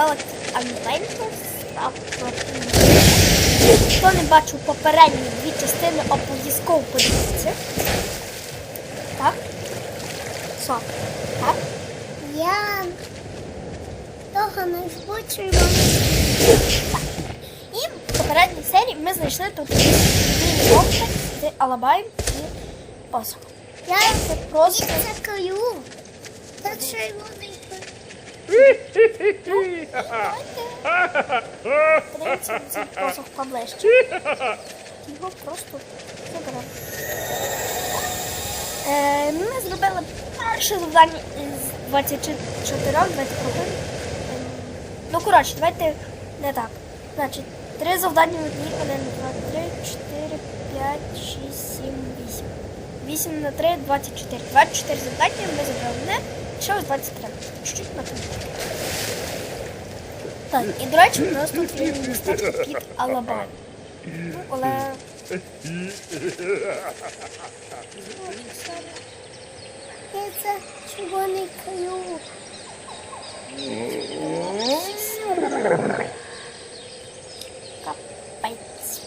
Adventures. та про. Хто не бачив попередні дві частини, обов'язково подивіться. Так? Що? Так? Я того не звучила. І в попередній серії ми знайшли тут з Алабаєм і посохом. Я Це просто це каю. Та червоний. подивіться на цей поближче. Його просто. Е, ми зробили перше завдання із 24 давайте пробуємо. Ем, Ну, коротше, давайте не так. Значить, три завдання в одній, один, два, три, чотири, п'ять, шість, сім, вісім. Вісім на три, 24. 24 завдання ми не, ще ось 23. Чуть-чуть на Так, і до речі, у нас тут є містечко під Алабай. Ну, але це червоний каю. капець.